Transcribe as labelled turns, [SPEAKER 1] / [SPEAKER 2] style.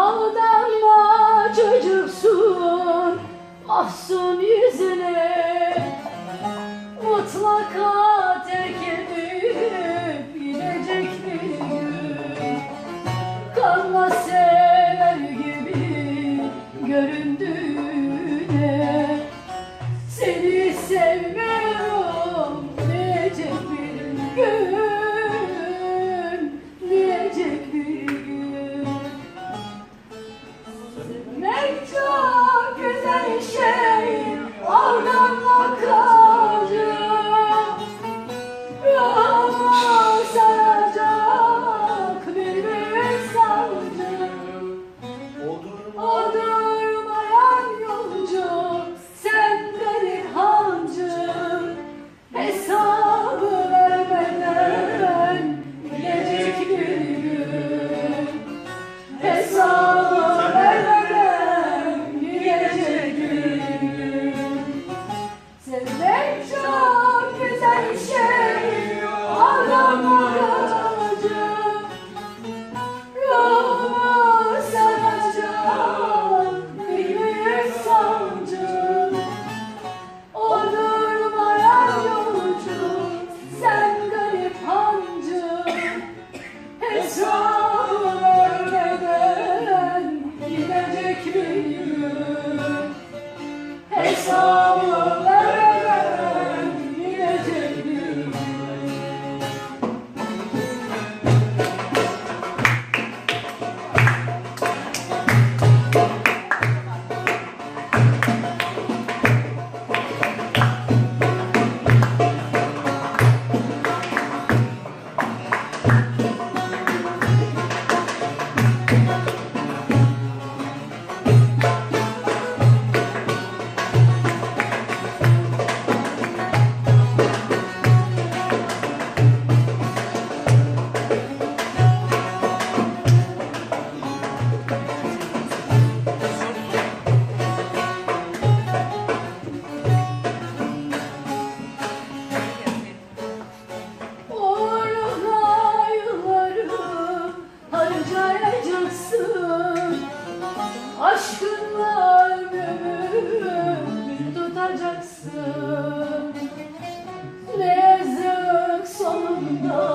[SPEAKER 1] Aldanma çocuksun Mahsun yüzüne. Mutlaka terk edip Gidecek bir gün. Kalma sever gibi Göründü. Christ. know.